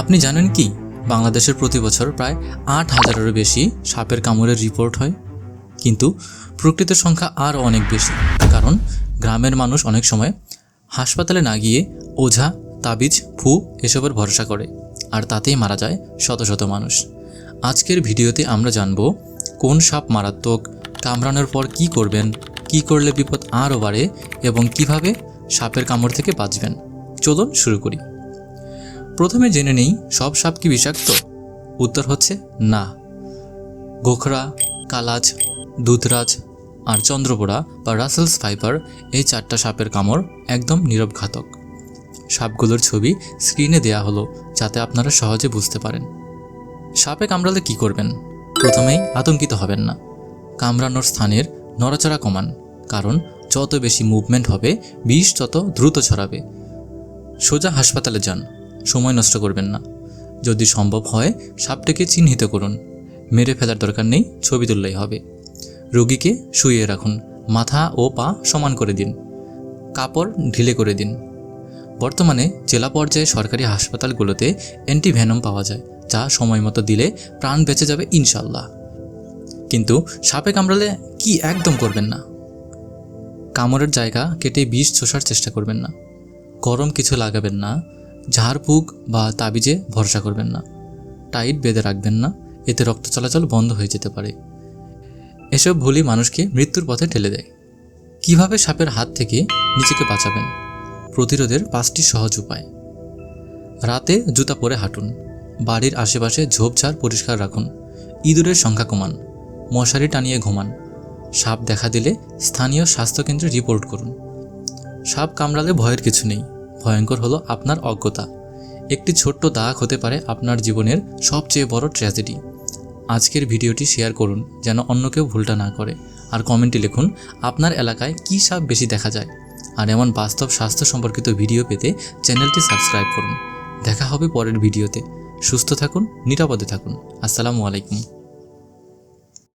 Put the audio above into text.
আপনি জানেন কি? বাংলাদেশের প্রতি বছর প্রায় আট হাজারেরও বেশি সাপের কামড়ের রিপোর্ট হয়। কিন্তু প্রকৃত সংখ্যা আরও অনেক বেশি, কারণ গ্রামের মানুষ অনেক সময় হাসপাতালে না গিয়ে ওঝা, তাবিজ, ফু এসবের ভরসা করে, আর তাতেই মারা যায় শত শত মানুষ। আজকের ভিডিওতে আমরা জানব, কোন সাপ মারাত্মক, কামড়ানোর পর কি করবেন, কি করলে বিপদ আরও বাড়ে, এবং কীভাবে সাপের কামড় থেকে বাঁচবেন। চলুন শুরু করি। প্রথমে জেনে নেই, সব সাপ কি বিষাক্ত? উত্তর হচ্ছে, না। গোখরা, কালাজ, দুধরাজ আর চন্দ্রপোড়া বা রাসেলস ফাইবার এই চারটা সাপের কামড় একদম নীরব ঘাতক সাপগুলোর ছবি স্ক্রিনে দেয়া হলো যাতে আপনারা সহজে বুঝতে পারেন। সাপে কামড়ালে কি করবেন? প্রথমেই আতঙ্কিত হবেন না। কামড়ানোর স্থানের নড়াচড়া কমান, কারণ যত বেশি মুভমেন্ট হবে, বিষ তত দ্রুত ছড়াবে। সোজা হাসপাতালে যান। সময় নষ্ট করবেন না। যদি সম্ভব হয়, সাপটিকে চিহ্নিত করুন। মেরে ফেলার দরকার নেই, ছবি তুললেই হবে। রোগীকে শুইয়ে রাখুন। মাথা ও পা সমান করে দিন। কাপড় ঢিলে করে দিন। বর্তমানে জেলা পর্যায়ে সরকারি হাসপাতালগুলোতে অ্যান্টিভেনম পাওয়া যায়, যা সময় মতো দিলে প্রাণ বেঁচে যাবে ইনশাল্লাহ কিন্তু সাপে কামড়ালে কি একদম করবেন না? কামড়ের জায়গা কেটে বিষ চষার চেষ্টা করবেন না। গরম কিছু লাগাবেন না। ঝাড়ফুঁক বা তাবিজে ভরসা করবেন না। টাইট বেঁধে রাখবেন না, এতে রক্ত চলাচল বন্ধ হয়ে যেতে পারে। এসব ভুলই মানুষকে মৃত্যুর পথে ঠেলে দেয়। কীভাবে সাপের হাত থেকে নিজেকে বাঁচাবেন? প্রতিরোধের পাঁচটি সহজ উপায়। রাতে জুতা পরে হাঁটুন। বাড়ির আশেপাশে ঝোপঝাড় পরিষ্কার রাখুন। ইঁদুরের সংখ্যা কমান। মশারি টানিয়ে ঘুমান। সাপ দেখা দিলে স্থানীয় স্বাস্থ্যকেন্দ্রে রিপোর্ট করুন। সাপ কামড়ালে ভয়ের কিছু নেই। ভয়ঙ্কর হলো আপনার অজ্ঞতা। একটি ছোট্ট দাগ হতে পারে আপনার জীবনের সবচেয়ে বড় ট্র্যাজেডি। আজকের ভিডিওটি শেয়ার করুন, যেন অন্য কেউ ভুলটা না করে। আর কমেন্টে লিখুন, আপনার এলাকায় কী সাপ বেশি দেখা যায়? আর এমন বাস্তব স্বাস্থ্য সম্পর্কিত ভিডিও পেতে চ্যানেলটি সাবস্ক্রাইব করুন। দেখা হবে পরের ভিডিওতে। সুস্থ থাকুন, নিরাপদে থাকুন। আসসালামু আলাইকুম।